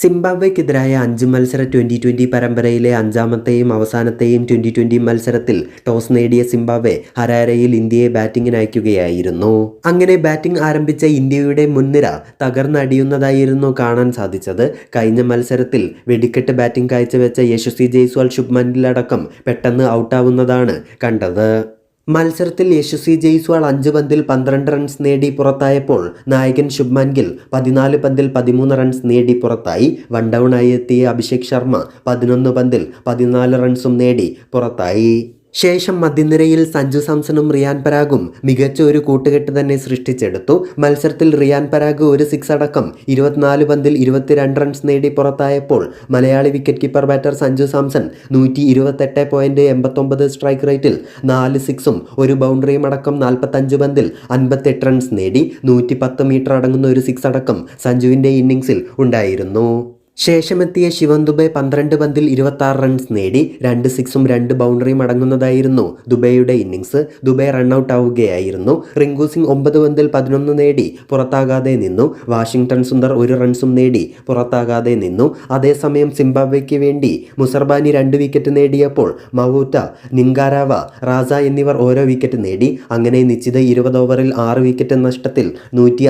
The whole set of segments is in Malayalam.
സിംബാബ്വെക്കെതിരായ അഞ്ച് മത്സര ട്വന്റി ട്വന്റി പരമ്പരയിലെ അഞ്ചാമത്തെയും അവസാനത്തെയും ട്വന്റി ട്വന്റി മത്സരത്തിൽ ടോസ് നേടിയ സിംബാബ്വെ ഹരാരയിൽ ഇന്ത്യയെ ബാറ്റിംഗിന് അയക്കുകയായിരുന്നു. അങ്ങനെ ബാറ്റിംഗ് ആരംഭിച്ച ഇന്ത്യയുടെ മുൻനിര തകർന്നടിയുന്നതായിരുന്നു കാണാൻ സാധിച്ചത്. കഴിഞ്ഞ മത്സരത്തിൽ വെടിക്കെട്ട് ബാറ്റിംഗ് കാഴ്ചവെച്ച യശസ്വി ജയ്സ്വാൾ ശുഭ്മൻ ഗില്ലടക്കം പെട്ടെന്ന് ഔട്ടാവുന്നതാണ് കണ്ടത്. മത്സരത്തിൽ യശസ്വി ജയ്സ്വാൾ അഞ്ച് പന്തിൽ പന്ത്രണ്ട് റൺസ് നേടി പുറത്തായപ്പോൾ നായകൻ ശുഭ്മാൻ ഗിൽ പതിനാല് പന്തിൽ പതിമൂന്ന് റൺസ് നേടി പുറത്തായി. വൺ ഡൗണായി എത്തിയ അഭിഷേക് ശർമ്മ പതിനൊന്ന് പന്തിൽ പതിനാല് റൺസും നേടി പുറത്തായി. ശേഷം മധ്യനിരയിൽ സഞ്ജു സാംസണും റിയാൻ പരാഗും മികച്ച ഒരു കൂട്ടുകെട്ട് തന്നെ സൃഷ്ടിച്ചെടുത്തു. മത്സരത്തിൽ റിയാൻ പരാഗ് ഒരു സിക്സ് അടക്കം ഇരുപത്തിനാല് പന്തിൽ ഇരുപത്തിരണ്ട് റൺസ് നേടി പുറത്തായപ്പോൾ Malayali wicket keeper batter Sanju Samson നൂറ്റി ഇരുപത്തെട്ട് പോയിന്റ് എൺപത്തൊമ്പത് സ്ട്രൈക്ക് റേറ്റിൽ നാല് സിക്സും ഒരു ബൗണ്ടറിയും അടക്കം നാൽപ്പത്തഞ്ച് പന്തിൽ അൻപത്തെട്ട് റൺസ് നേടി. നൂറ്റി പത്ത് മീറ്റർ അടങ്ങുന്ന ഒരു സിക്സ് അടക്കം സഞ്ജുവിന്റെ ഇന്നിംഗ്സിൽ ഉണ്ടായിരുന്നു. ശേഷമെത്തിയ ശിവൻ ദുബെ പന്ത്രണ്ട് പന്തിൽ ഇരുപത്തി റൺസ് നേടി രണ്ട് സിക്സും രണ്ട് ബൗണ്ടറിയും അടങ്ങുന്നതായിരുന്നു. ദുബൈയുടെ ഇന്നിങ്സ് ദുബൈ റണ്ണൌട്ട് ആവുകയായിരുന്നു. റിങ്കു സിംഗ് ഒമ്പത് പന്തിൽ പതിനൊന്ന് നേടി പുറത്താകാതെ നിന്നു. വാഷിംഗ്ടൺ സുന്ദർ ഒരു റൺസും നേടി പുറത്താകാതെ നിന്നു. അതേസമയം സിംബാബ്വെക്ക് വേണ്ടി മുസർബാനി രണ്ട് വിക്കറ്റ് നേടിയപ്പോൾ മവൂറ്റ നിങ്കാരാവ റാസ എന്നിവർ ഓരോ വിക്കറ്റ് നേടി. അങ്ങനെ നിശ്ചിത ഇരുപത് ഓവറിൽ ആറ് വിക്കറ്റ് നഷ്ടത്തിൽ നൂറ്റി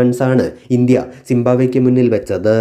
റൺസാണ് ഇന്ത്യ സിംബാബ്വെക്ക് മുന്നിൽ വെച്ചത്.